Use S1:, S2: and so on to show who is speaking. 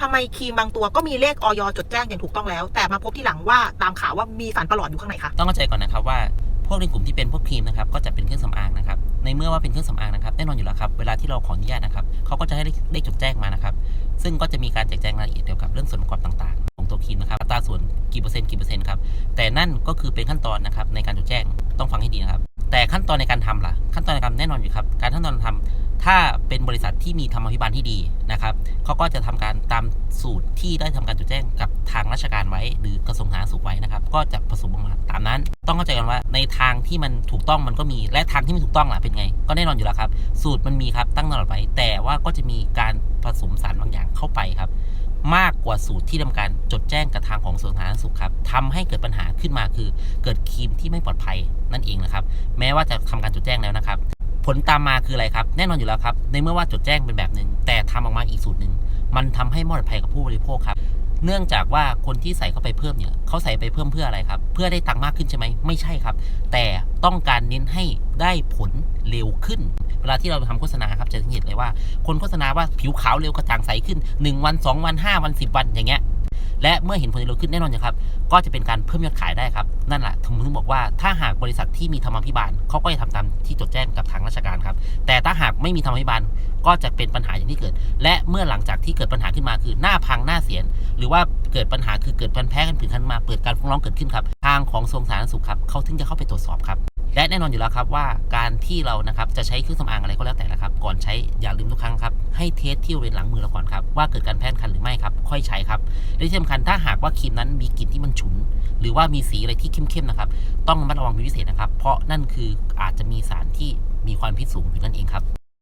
S1: ทำไมครีมบางตัวก็มีเลขออยจดแจ้งอย่างถูกต้องแล้ว แต่มาพบที่หลังว่าตามข่าวว่ามีสารประหลอดอยู่ข้างในคะ
S2: ต้องเข้าใจก่อนนะครับว่าพวกในกลุ่มที่เป็นพวกครีมนะครับก็จะเป็นเครื่องสำอางนะครับในเมื่อว่าเป็นเครื่องสำอางนะครับแน่นอนอยู่แล้วครับเวลาที่เราขออนุญาตนะครับเขาก็จะให้เลขจดแจ้งมานะครับซึ่งก็จะมีการแจกแจงรายละเอียดเกี่ยวกับเรื่องส่วนประกอบต่างๆ ของตัวครีมนะครับอัตราส่วนกี่เปอร์เซ็นต์กี่เปอร์เซ็นต์ครับแต่นั่นก็คือเป็นขั้นตอนนะครับในการจดแจ้งต้องฟังให้ดีนะครับ ขั้นตอนในการทำล่ะ ขั้นตอนในการแน่นอนอยู่ครับ การขั้นตอนทำถ้าเป็นบริษัทที่มีธรรมาภิบาลที่ดีนะครับเขาก็จะทำการตามสูตรที่ได้ทำการจดแจ้งกับทางราชการไว้ หรือกระทรวงสาธารณสุขไว้นะครับ ก็จะผสมออกมาตามนั้น ต้องเข้าใจกันว่าในทางที่มันถูกต้องมันก็มีและทางที่ไม่ถูกต้องล่ะเป็นไง ก็แน่นอนอยู่แล้วครับ สูตรมันมีครับตั้งตลอดไว้แต่ว่าก็จะมีการผสมสารบางอย่างเข้าไปครับ มากกว่าสูตรที่ทำการจดแจ้งกับางของกระทรวงสาธารณสุขครับทำให้เกิดปัญหาขึ้นมาคือ เกิดครีมที่ไม่ปลอดภัยนั่นเองนะครับ แม้ว่าจะทำการจดแจ้งแล้วนะครับ ผลตามมาคืออะไรครับ แน่นอนอยู่แล้วครับ ในเมื่อว่าจดแจ้งเป็นแบบหนึ่งแต่ทำออกมาอีกสูตรหนึ่งมันทำให้ไม่ปลอดภัยกับผู้บริโภคครับเนื่องจากว่าคนที่ใส่เข้าไปเพิ่มเนี่ยเขาใส่ไปเพิ่มเพื่ออะไรครับ เพื่อได้ตังค์มากขึ้นใช่ไหมไม่ใช่ครับ แต่ต้องการเน้นให้ได้ผลเร็วขึ้น เวลาที่เราทำโฆษณาครับจะสังเกตเลยว่า คนโฆษณาว่าผิวขาวเร็วกระจ่างใสขึ้น 1 วัน 2 วัน 5 วัน 10 วันอย่างเงี้ย และเมื่อเห็นผลเร็วขึ้นแน่นอนนะครับ ก็จะเป็นการเพิ่มยอดขายได้ครับ นั่นแหละผมถึงบอกว่าถ้าหากบริษัทที่มีธรรมาภิบาลเขาก็จะทำตามที่จดแจ้งกับทางราชการครับ แต่ถ้าหากไม่มีธรรมาภิบาลก็จะเป็นปัญหาอย่างที่เกิด และเมื่อหลังจากที่เกิดปัญหาขึ้นมาคือหน้าพังหน้าเสียหรือว่าเกิดปัญหาคือเกิดพันแพ้กันผืนคันมาเปิดการฟ้องร้องเกิดขึ้นครับ ทางของกระทรวงสาธารณสุขครับเขาถึงจะเข้าไปตรวจสอบครับและแน่นอนอยู่แล้วครับว่าการที่เรานะครับจะใช้เครื่องสำอางอะไรก็แล้วแต่นะครับก่อนใช้อย่าลืมทุกครั้งครับ ให้เทสที่บริเวณหลังมือเราก่อนครับว่าเกิดการแพ้คันหรือไม่ครับ ค่อยใช้ครับและที่สำคัญถ้าหากว่าครีมนั้นมีกลิ่นที่มันฉุน หรือว่ามีสีอะไรที่เข้มๆนะครับ ต้องระมัดระวังเป็นพิเศษนะครับ เพราะนั่นคืออาจจะมีสารที่มีความพิษสูงอยู่นั่นเองครับ